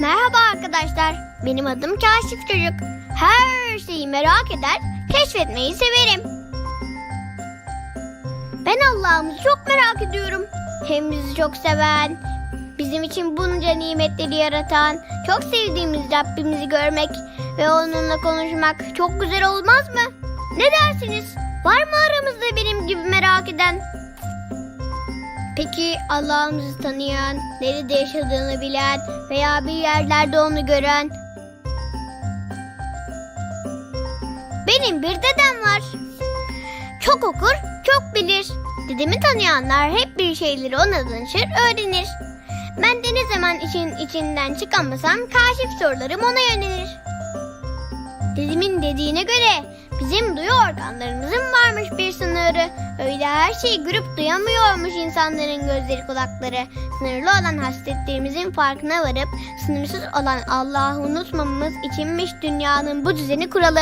Merhaba arkadaşlar. Benim adım Kaşif Çocuk. Her şeyi merak eder, keşfetmeyi severim. Ben Allah'ımızı çok merak ediyorum. Hem bizi çok seven, bizim için bunca nimetleri yaratan, çok sevdiğimiz Rabbimizi görmek ve onunla konuşmak çok güzel olmaz mı? Ne dersiniz? Var mı aramızda benim gibi merak eden? Peki Allah'ımızı tanıyan, nerede yaşadığını bilen veya bir yerlerde onu gören? Benim bir dedem var. Çok okur, çok bilir. Dedemi tanıyanlar hep bir şeyleri ona danışır, öğrenir. Ben de ne zaman işin içinden çıkamasam kaşif sorularım ona yönelir. Dedemin dediğine göre bizim duyu organlarımızın varmış bir sınırı. Öyle her şeyi görüp duyamıyormuş insanların gözleri kulakları. Sınırlı olan hasletlerimizin farkına varıp sınırsız olan Allah'ı unutmamamız içinmiş dünyanın bu düzeni kuralı.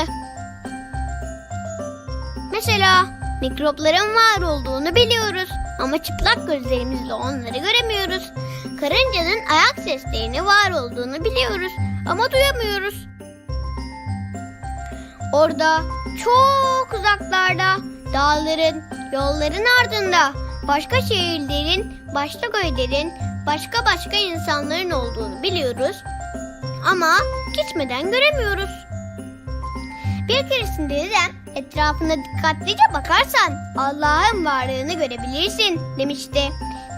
Mesela mikropların var olduğunu biliyoruz ama çıplak gözlerimizle onları göremiyoruz. Karıncanın ayak seslerini var olduğunu biliyoruz ama duyamıyoruz. Orada çok uzaklarda dağların, yolların ardında başka şehirlerin, başka köylerin, başka başka insanların olduğunu biliyoruz. Ama gitmeden göremiyoruz. Bir keresinde dedem etrafına dikkatlice bakarsan Allah'ın varlığını görebilirsin demişti.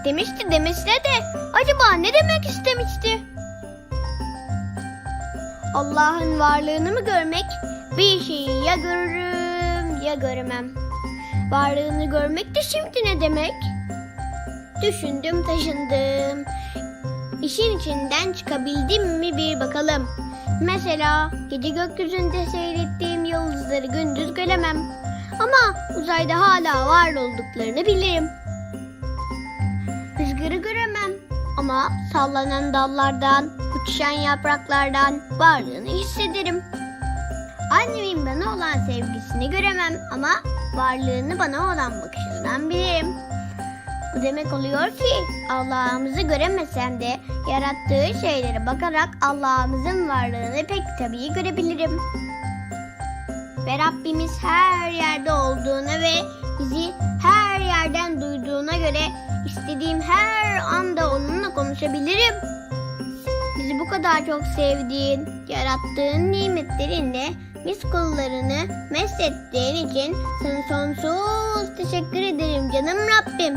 Demişti demesine de acaba ne demek istemişti? Allah'ın varlığını mı görmek? Bir şeyi ya görürüm ya göremem. Varlığını görmek de şimdi ne demek? Düşündüm taşındım. İşin içinden çıkabildim mi bir bakalım. Mesela gece gökyüzünde seyrettiğim yıldızları gündüz göremem. Ama uzayda hala var olduklarını bilirim. Rüzgarı göremem ama sallanan dallardan, uçuşan yapraklardan varlığını hissederim. Annemin bana olan sevgisini göremem ama varlığını bana olan bakışından bilirim. Bu demek oluyor ki Allah'ımızı göremesem de yarattığı şeylere bakarak Allah'ımızın varlığını pek tabii görebilirim. Ve Rabbimiz her yerde olduğuna ve bizi her yerden duyduğuna göre istediğim her anda onunla konuşabilirim. Bizi bu kadar çok sevdiğin, yarattığın nimetlerinle biz kullarını meslettiğin için sana sonsuz teşekkür ederim canım Rabbim.